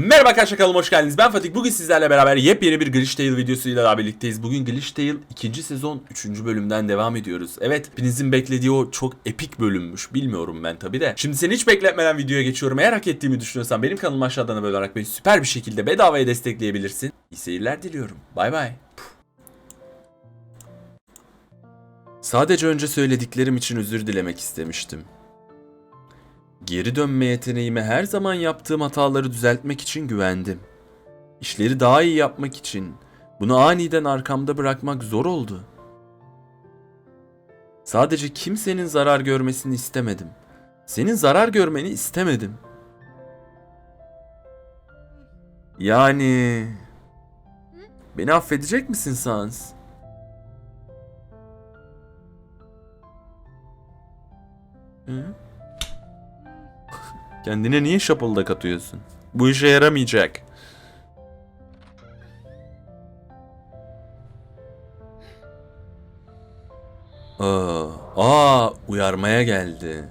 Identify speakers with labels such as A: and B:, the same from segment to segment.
A: Merhaba arkadaşlar kanalıma hoş geldiniz. Ben Fatih. Bugün sizlerle beraber yepyeni bir Glitch Tale videosuyla daha birlikteyiz. Bugün Glitch Tale 2. sezon 3. bölümden devam ediyoruz. Evet, hepinizin beklediği o çok epik bölümmüş. Bilmiyorum ben tabi de. Şimdi seni hiç bekletmeden videoya geçiyorum. Eğer hak ettiğimi düşünüyorsan benim kanalıma aşağıdan abone olarak beni süper bir şekilde bedavaya destekleyebilirsin. İyi seyirler diliyorum. Bay bay. Sadece önce söylediklerim için özür dilemek istemiştim. Geri dönme yeteneğime her zaman yaptığım hataları düzeltmek için güvendim. İşleri daha iyi yapmak için bunu aniden arkamda bırakmak zor oldu. Sadece kimsenin zarar görmesini istemedim. Senin zarar görmeni istemedim. Yani beni affedecek misin Sans? Hı? Kendine niye şapıldak atıyorsun? Bu işe yaramayacak. Aa, aa uyarmaya geldi.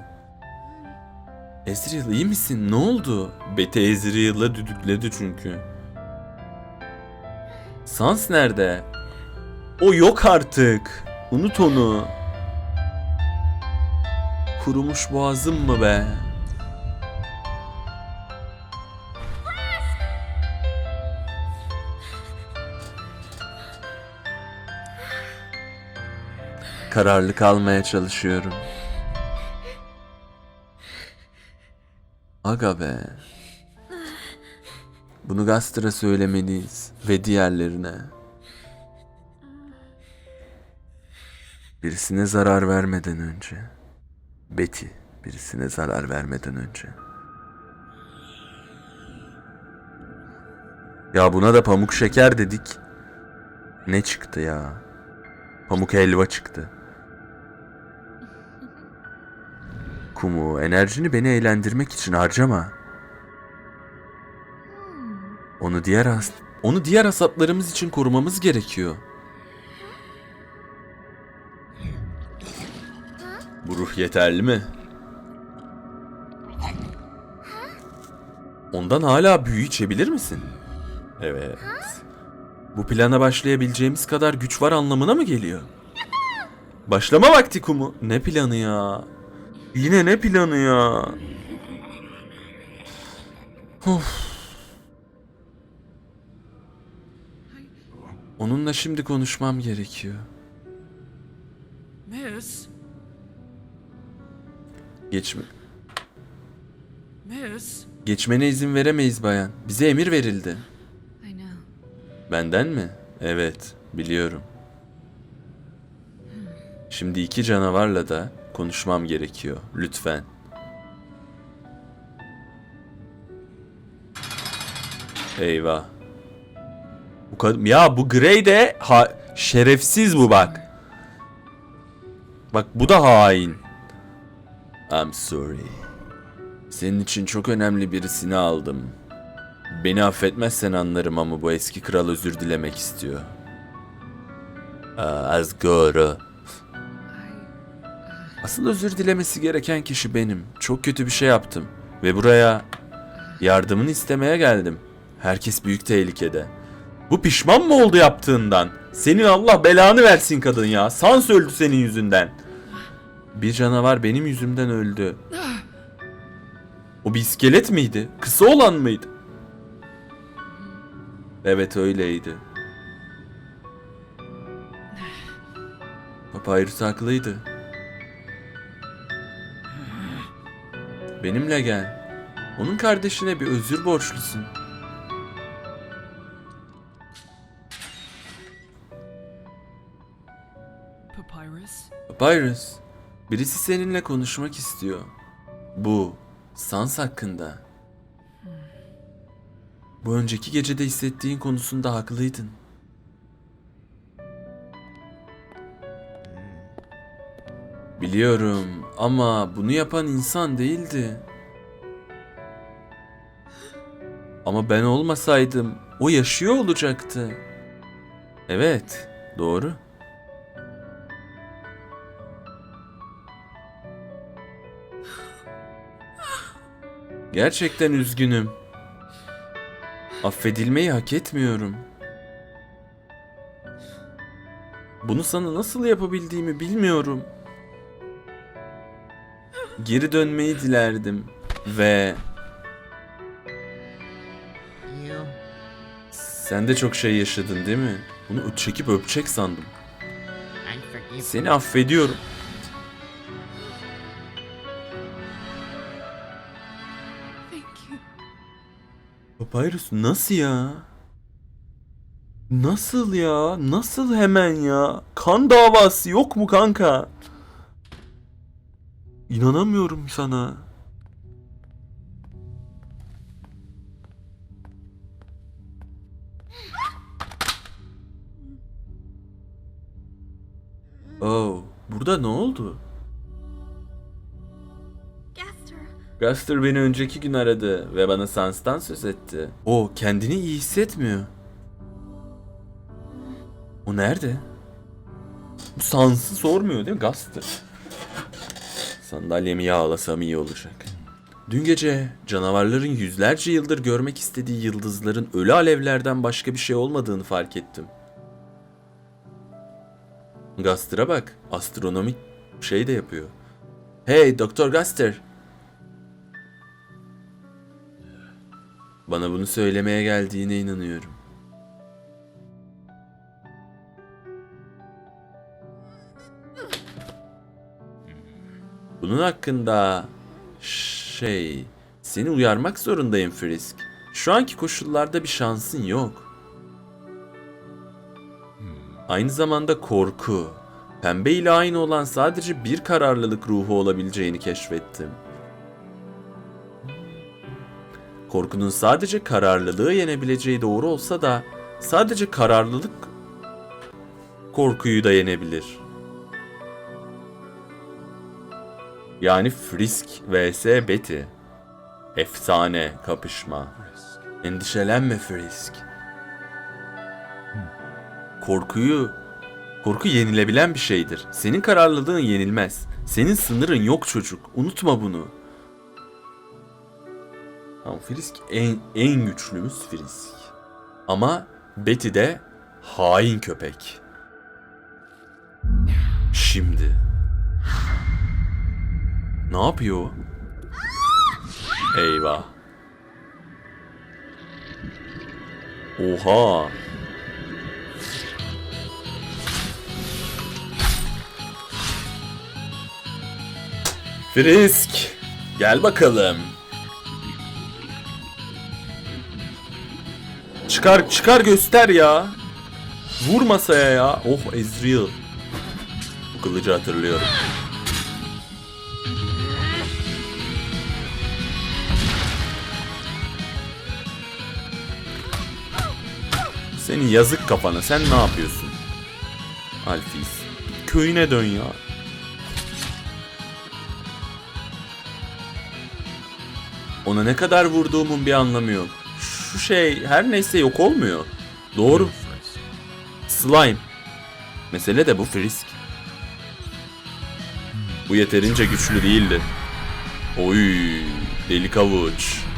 A: Ezreal iyi misin? Ne oldu? Bete Ezreal'ı düdükledi çünkü. Sans nerede? O yok artık. Unut onu. Kurumuş boğazım mı be? Kararlı kalmaya çalışıyorum. Aga be. Bunu Gaster'a söylemeliyiz ve diğerlerine. Birisine zarar vermeden önce. Betty birisine zarar vermeden önce. Ya buna da pamuk şeker dedik. Ne çıktı ya? Pamuk helva çıktı. Kumu, enerjini beni eğlendirmek için harcama. Onu diğer has onu diğer hasatlarımız için korumamız gerekiyor. Bu ruh yeterli mi? Ondan hala büyü içebilir misin? Evet. Bu plana başlayabileceğimiz kadar güç var anlamına mı geliyor? Başlama vakti kumu. Ne planı ya? Yine ne planı ya? Of. Onunla şimdi konuşmam gerekiyor.
B: Miss?
A: Geçme.
B: Miss?
A: Geçmene izin veremeyiz bayan. Bize emir verildi. Benden mi? Evet, biliyorum. Şimdi iki canavarla da konuşmam gerekiyor. Lütfen. Eyvah. Bu kad- ya bu Grey de ha- şerefsiz bu bak. Bak bu da hain. I'm sorry. Senin için çok önemli birisini aldım. Beni affetmezsen anlarım ama bu eski kral özür dilemek istiyor. Aa, Asgore. Asıl özür dilemesi gereken kişi benim. Çok kötü bir şey yaptım. Ve buraya yardımını istemeye geldim. Herkes büyük tehlikede. Bu pişman mı oldu yaptığından? Senin Allah belanı versin kadın ya. Sans öldü senin yüzünden. Bir canavar benim yüzümden öldü. O bir iskelet miydi? Kısa olan mıydı? Evet öyleydi. Papyrus haklıydı. Benimle gel. Onun kardeşine bir özür borçlusun.
B: Papyrus?
A: Papyrus, birisi seninle konuşmak istiyor. Bu, Sans hakkında. Bu önceki gecede hissettiğin konusunda haklıydın. Biliyorum ama bunu yapan insan değildi. Ama ben olmasaydım o yaşıyor olacaktı. Evet, doğru. Gerçekten üzgünüm. Affedilmeyi hak etmiyorum. Bunu sana nasıl yapabildiğimi bilmiyorum. Geri dönmeyi dilerdim ve sen de çok şey yaşadın değil mi? Bunu çekip öpecek sandım. Seni affediyorum. Papyrus nasıl ya? Nasıl ya? Nasıl hemen ya? Kan davası yok mu kanka? İnanamıyorum sana. Oh, burada ne oldu?
C: Gaster,
A: Gaster beni önceki gün aradı ve bana Sans'tan söz etti. O kendini iyi hissetmiyor. O nerede? Sans'ı sormuyor değil mi Gaster? Sandalyemi yağlasam iyi olacak. Dün gece canavarların yüzlerce yıldır görmek istediği yıldızların ölü alevlerden başka bir şey olmadığını fark ettim. Gaster'a bak, astronomik şey de yapıyor. Hey Doktor Gaster, Bana bunu söylemeye geldiğine inanıyorum. Bunun hakkında şey seni uyarmak zorundayım Frisk. Şu anki koşullarda bir şansın yok. Aynı zamanda korku. Pembe ile aynı olan sadece bir kararlılık ruhu olabileceğini keşfettim. Korkunun sadece kararlılığı yenebileceği doğru olsa da sadece kararlılık korkuyu da yenebilir. Yani Frisk vs Betty. Efsane kapışma. Endişelenme Frisk. Korkuyu korku yenilebilen bir şeydir. Senin kararlılığın yenilmez. Senin sınırın yok çocuk. Unutma bunu. Tamam Frisk en, en güçlümüz Frisk. Ama Betty de hain köpek. Şimdi. Ne yapıyor? o? Eyvah. Oha. Frisk. Gel bakalım. Çıkar çıkar göster ya. Vur masaya ya. Oh Ezreal. Bu kılıcı hatırlıyorum. Senin yazık kafana. Sen ne yapıyorsun? Alfis. Köyüne dön ya. Ona ne kadar vurduğumun bir anlamı yok. Şu şey her neyse yok olmuyor. Doğru. Slime. Mesele de bu Frisk. Bu yeterince güçlü değildi. Oy, delik avuç.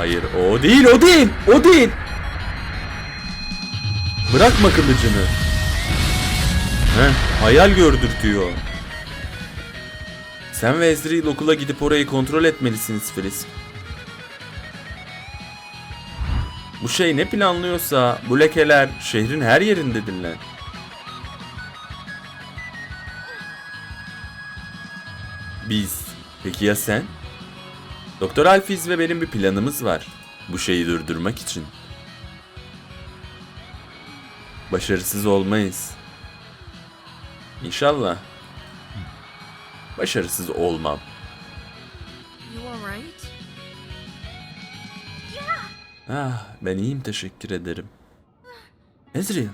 A: Hayır, o değil, o değil, o değil. Bırakma kılıcını. Heh, hayal gördürtüyor. Sen ve Ezreal okula gidip orayı kontrol etmelisiniz Frisk. Bu şey ne planlıyorsa bu lekeler şehrin her yerindedirler. Biz. Peki ya sen? Doktor Alfiz ve benim bir planımız var. Bu şeyi durdurmak için. Başarısız olmayız. İnşallah. Başarısız olmam. Ah, ben iyiyim teşekkür ederim. Ezreal.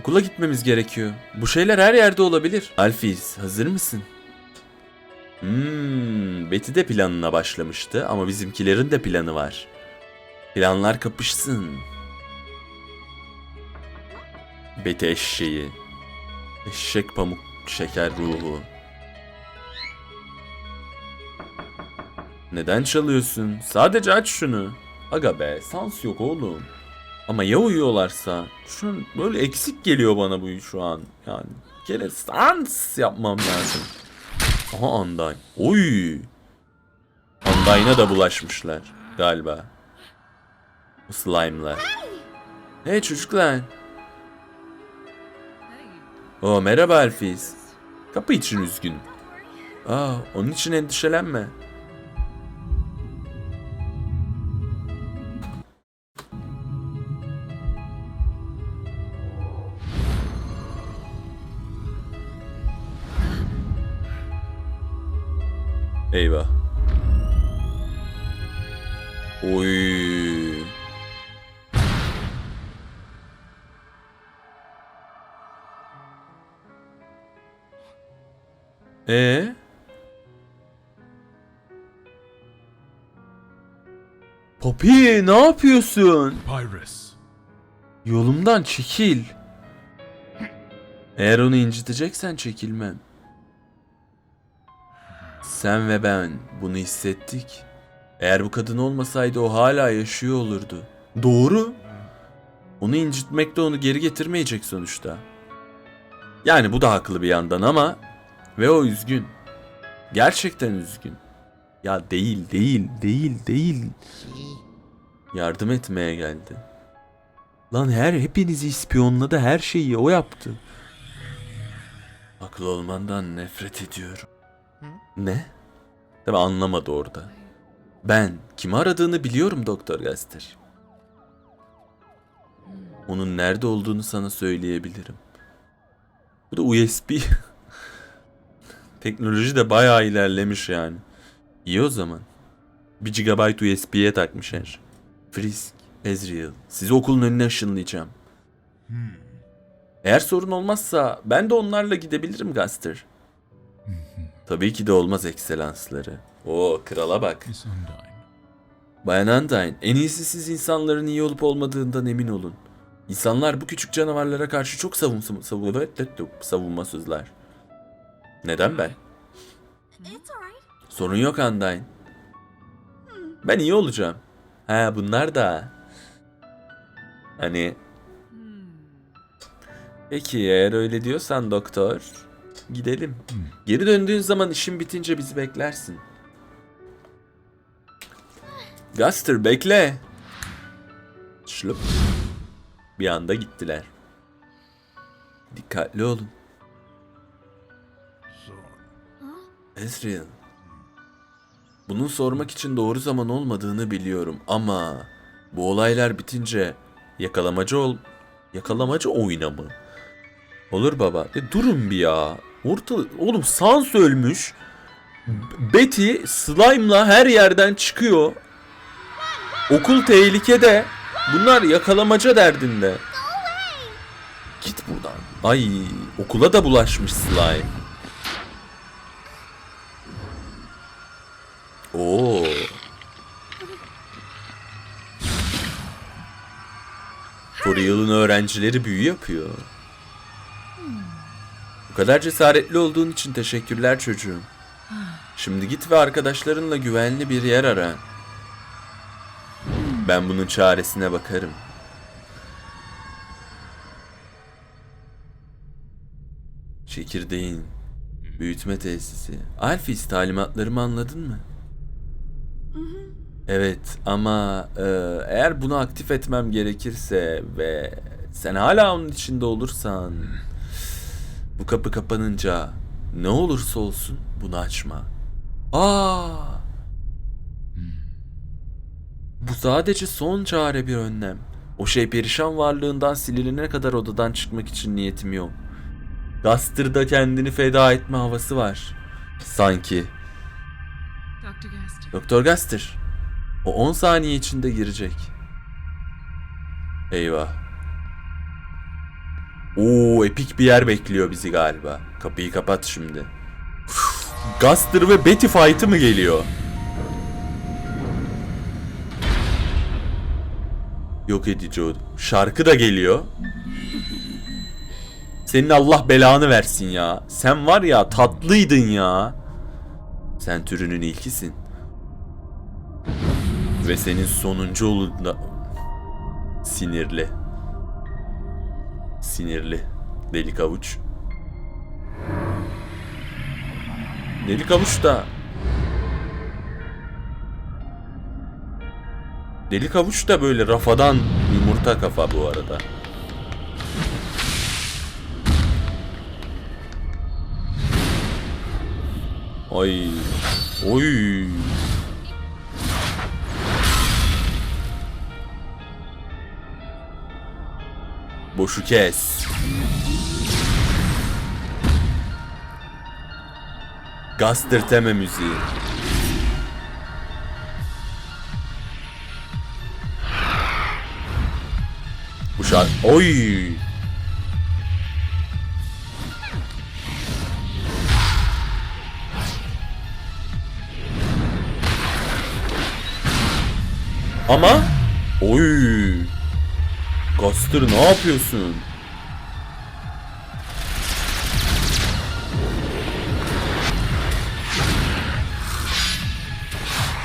A: Okula gitmemiz gerekiyor. Bu şeyler her yerde olabilir. Alfiz, hazır mısın? Hmm, Betty de planına başlamıştı ama bizimkilerin de planı var. Planlar kapışsın. Betty eşeği. Eşek pamuk şeker ruhu. Neden çalıyorsun? Sadece aç şunu. Aga be sans yok oğlum. Ama ya uyuyorlarsa? Şu böyle eksik geliyor bana bu şu an. Yani kere sans yapmam lazım. Aha Undyne. Oy. Undyne'a da bulaşmışlar galiba. Slime'lar. Hey çocuklar. Oo merhaba Elfis. Kapı için üzgün. Aa onun için endişelenme. Eyvah. Oy. E Poppy ne yapıyorsun?
D: Pyrus.
A: Yolumdan çekil. Eğer onu inciteceksen çekilmem. Sen ve ben bunu hissettik. Eğer bu kadın olmasaydı o hala yaşıyor olurdu. Doğru. Onu incitmek de onu geri getirmeyecek sonuçta. Yani bu da haklı bir yandan ama ve o üzgün. Gerçekten üzgün. Ya değil, değil, değil, değil. Yardım etmeye geldi. Lan her hepinizi ispiyonladı, her şeyi o yaptı. Haklı olmandan nefret ediyorum. Ne? Tabi anlamadı orada. Ben kimi aradığını biliyorum Doktor Gaster. Onun nerede olduğunu sana söyleyebilirim. Bu da USB. Teknoloji de bayağı ilerlemiş yani. İyi o zaman. 1 GB USB'ye takmışlar. Frisk, Ezreal, sizi okulun önüne ışınlayacağım. Eğer sorun olmazsa ben de onlarla gidebilirim Gaster. Tabii ki de olmaz ekselansları. O krala bak. Bayan Undyne, en iyisi siz insanların iyi olup olmadığından emin olun. İnsanlar bu küçük canavarlara karşı çok savun savun savunmasızlar. Neden ben? Sorun yok Undyne. Ben iyi olacağım. Ha bunlar da. Hani Peki eğer öyle diyorsan doktor gidelim. Geri döndüğün zaman işin bitince bizi beklersin. Gaster bekle. Şlup. Bir anda gittiler. Dikkatli olun. Ezreal. Bunun sormak için doğru zaman olmadığını biliyorum ama bu olaylar bitince yakalamacı ol yakalamacı oyna mı? Olur baba. E durun bir ya. Orta oğlum Sans ölmüş. Betty slime'la her yerden çıkıyor. Okul tehlikede. Bunlar yakalamaca derdinde. Git buradan. Ay okula da bulaşmış slime. Oo. Toriel'in öğrencileri büyü yapıyor. Kadar cesaretli olduğun için teşekkürler çocuğum. Şimdi git ve arkadaşlarınla güvenli bir yer ara. Ben bunun çaresine bakarım. Çekirdeğin büyütme tesisi. Alfis talimatlarımı anladın mı? Evet ama e, eğer bunu aktif etmem gerekirse ve sen hala onun içinde olursan bu kapı kapanınca ne olursa olsun bunu açma. Aa! Bu sadece son çare bir önlem. O şey perişan varlığından silinene kadar odadan çıkmak için niyetim yok. Gaster'da kendini feda etme havası var. Sanki. Doktor Gaster. O 10 saniye içinde girecek. Eyvah. Oo epik bir yer bekliyor bizi galiba. Kapıyı kapat şimdi. Uf, Gaster ve Betty fight'ı mı geliyor? Yok edici o. Şarkı da geliyor. Senin Allah belanı versin ya. Sen var ya tatlıydın ya. Sen türünün ilkisin. Ve senin sonuncu olunda... Sinirli. Sinirli. Delik avuç. Delik avuç da... Delik avuç da böyle rafadan yumurta kafa bu arada. Ay. Oy. Boşu kes. Gastırteme müziği. Bu şarkı... Oy! Ama... Oy! Gastır ne yapıyorsun?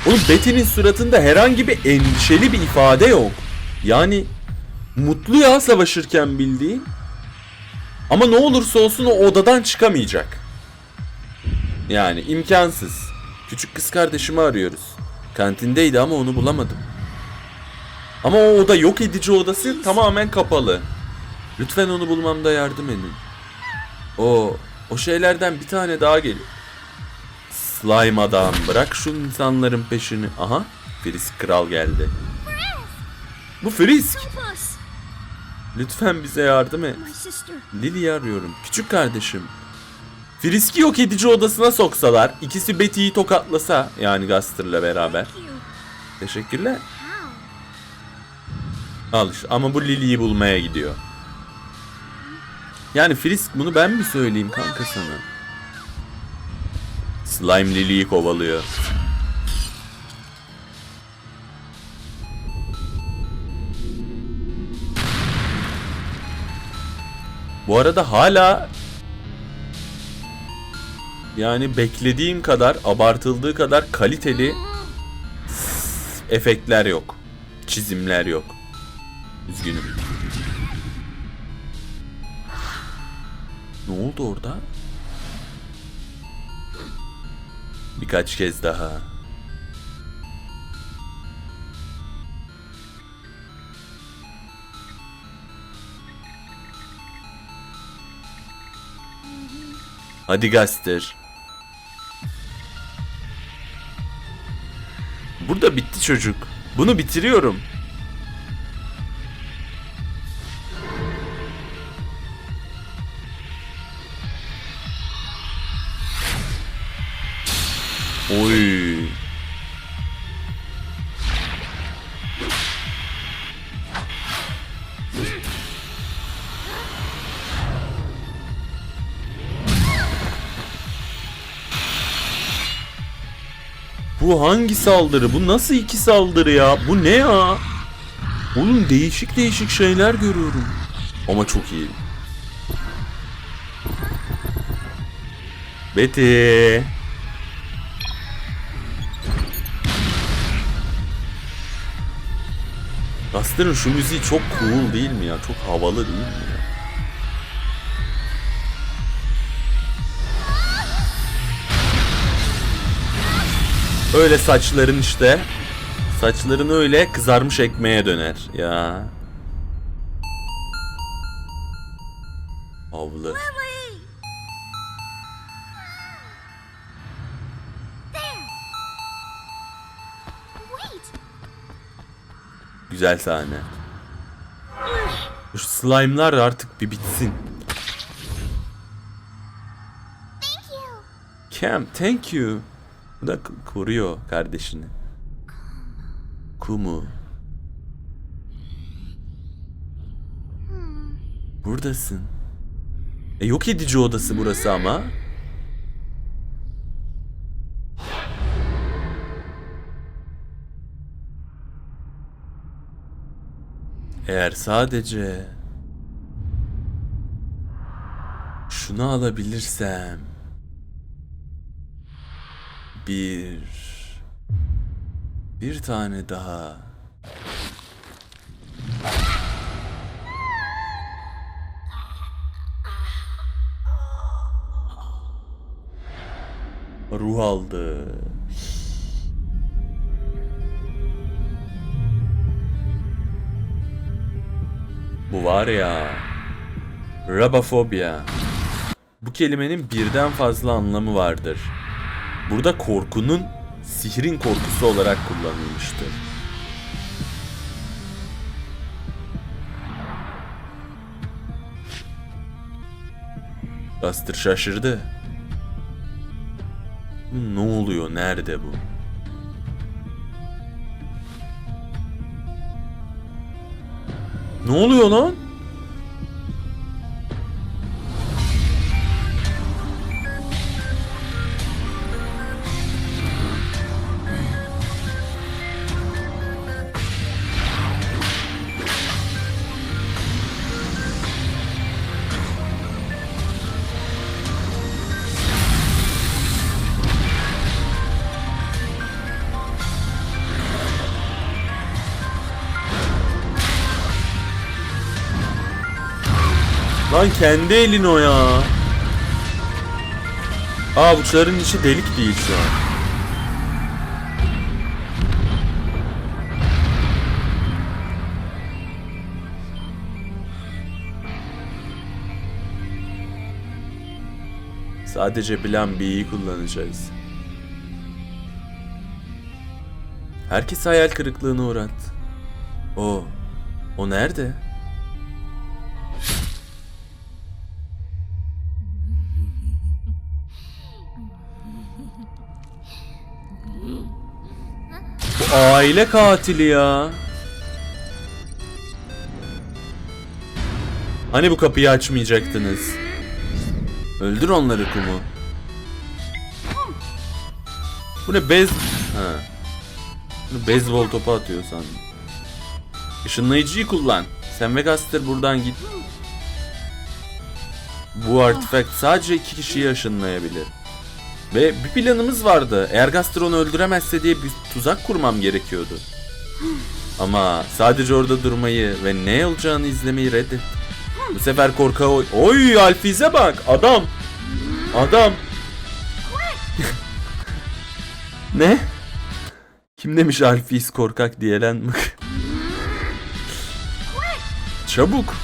A: Oğlum Betty'nin suratında herhangi bir endişeli bir ifade yok. Yani mutlu ya savaşırken bildiğin. Ama ne olursa olsun o odadan çıkamayacak. Yani imkansız. Küçük kız kardeşimi arıyoruz. Kantindeydi ama onu bulamadım. Ama o oda yok edici odası tamamen kapalı. Lütfen onu bulmamda yardım edin. O o şeylerden bir tane daha geliyor. Slime adam bırak şu insanların peşini. Aha Frisk kral geldi. Bu Frisk. Lütfen bize yardım et. Lily'yi arıyorum. Küçük kardeşim. Frisk'i yok edici odasına soksalar, ikisi Betty'yi tokatlasa yani Gaster'la beraber. Teşekkürler.
C: How?
A: Al işte ama bu Lily'yi bulmaya gidiyor. Yani Frisk bunu ben mi söyleyeyim kanka sana? Slime Lily'yi kovalıyor. Bu arada hala yani beklediğim kadar abartıldığı kadar kaliteli efektler yok. Çizimler yok. Üzgünüm. Ne oldu orada? Birkaç kez daha. Hadi Gaster. Burada bitti çocuk. Bunu bitiriyorum. Bu hangi saldırı? Bu nasıl iki saldırı ya? Bu ne ya? Oğlum değişik değişik şeyler görüyorum. Ama çok iyi. Betty. Buster'ın şu müziği çok cool değil mi ya? Çok havalı değil mi ya? Öyle saçların işte. Saçların öyle kızarmış ekmeğe döner ya. Avlı. Güzel sahne. Şu slime'lar artık bir bitsin.
C: Thank you!
A: Cam, thank you. Da koruyor kardeşini. Kumu. Buradasın. E yok edici odası burası ama. Eğer sadece şunu alabilirsem bir Bir tane daha. Ruh aldı. Bu var ya. Rabafobia. Bu kelimenin birden fazla anlamı vardır. Burada korkunun sihrin korkusu olarak kullanılmıştır. Buster şaşırdı. Ne oluyor? Nerede bu? Ne oluyor lan? Lan kendi elin o ya. Aa avuçların içi delik değil şu an. Sadece Plan B'yi kullanacağız. Herkes hayal kırıklığına uğrat. O, o nerede? Aile katili ya. Hani bu kapıyı açmayacaktınız? Öldür onları kumu. Bu ne bez... Ha. Bunu beyzbol topu atıyor sandım. Işınlayıcıyı kullan. Sen ve Gaster buradan git. Bu artifact sadece iki kişiyi ışınlayabilir. Ve bir planımız vardı. Eğer Gaster onu öldüremezse diye bir tuzak kurmam gerekiyordu. Ama sadece orada durmayı ve ne olacağını izlemeyi reddet. Bu sefer korkağı oy... Oy Alfiz'e bak adam. Adam. ne? Kim demiş Alfiz korkak diye lan? Çabuk.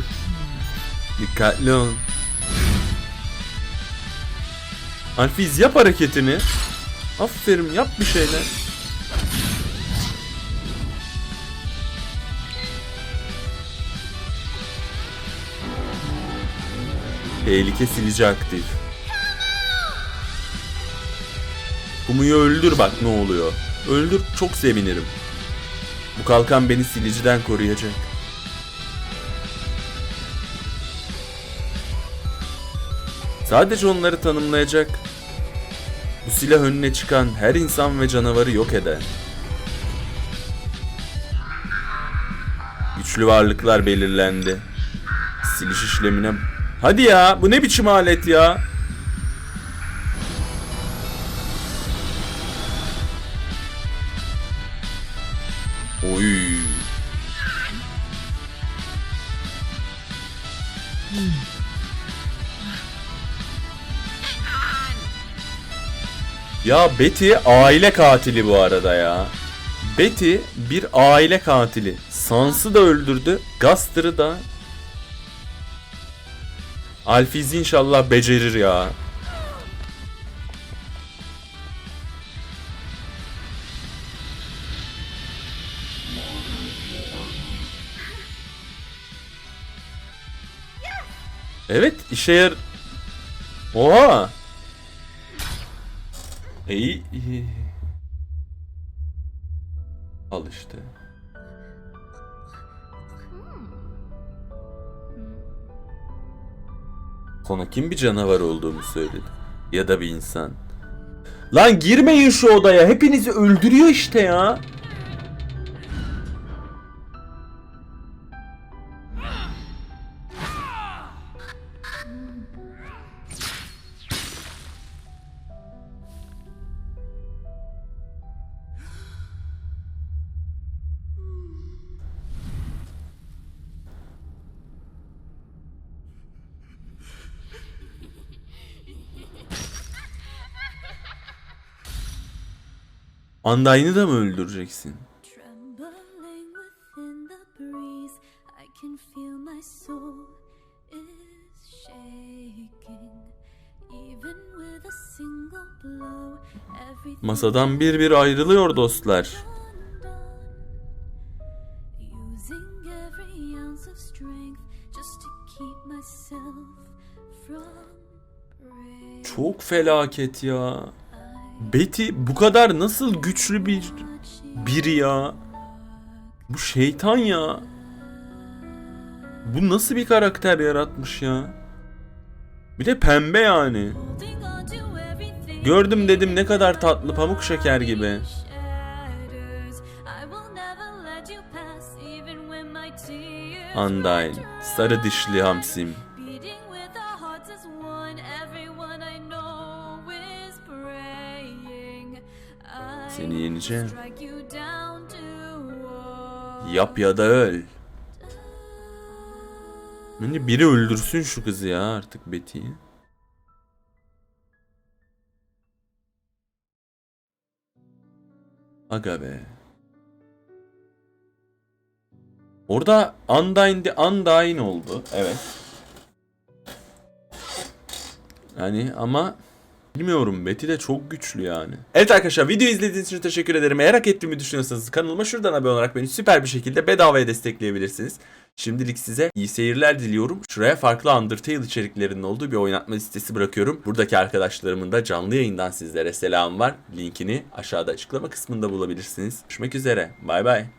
A: Dikkatli ol. Alfiz yap hareketini. Aferin yap bir şeyler. Tehlike silici aktif. Kumuyu öldür bak ne oluyor. Öldür çok sevinirim. Bu kalkan beni siliciden koruyacak. Sadece onları tanımlayacak. Bu silah önüne çıkan her insan ve canavarı yok eder. Güçlü varlıklar belirlendi. Siliş işlemine... Hadi ya bu ne biçim alet ya? Oy. Ya Betty aile katili bu arada ya. Betty bir aile katili. Sans'ı da öldürdü. Guster'ı da. Alfiz inşallah becerir ya. Evet işe yar... Oha! İyi. Al işte. Sana kim bir canavar olduğumu söyledi? Ya da bir insan. Lan girmeyin şu odaya. Hepinizi öldürüyor işte ya.
D: A single blow, everything
A: Masadan bir bir ayrılıyor dostlar. Çok felaket ya. Betty bu kadar nasıl güçlü bir biri ya? Bu şeytan ya. Bu nasıl bir karakter yaratmış ya? Bir de pembe yani. Gördüm dedim ne kadar tatlı pamuk şeker gibi. Undyne, sarı dişli hamsim. Seni yeneceğim. Yap ya da öl. Bence biri öldürsün şu kızı ya artık Betty'yi. Aga be. Orada Undyne de Undyne oldu. Evet. Yani ama bilmiyorum Betty de çok güçlü yani. Evet arkadaşlar video izlediğiniz için teşekkür ederim. Eğer hak ettiğimi düşünüyorsanız kanalıma şuradan abone olarak beni süper bir şekilde bedavaya destekleyebilirsiniz. Şimdilik size iyi seyirler diliyorum. Şuraya farklı Undertale içeriklerinin olduğu bir oynatma listesi bırakıyorum. Buradaki arkadaşlarımın da canlı yayından sizlere selam var. Linkini aşağıda açıklama kısmında bulabilirsiniz. Görüşmek üzere. Bay bay.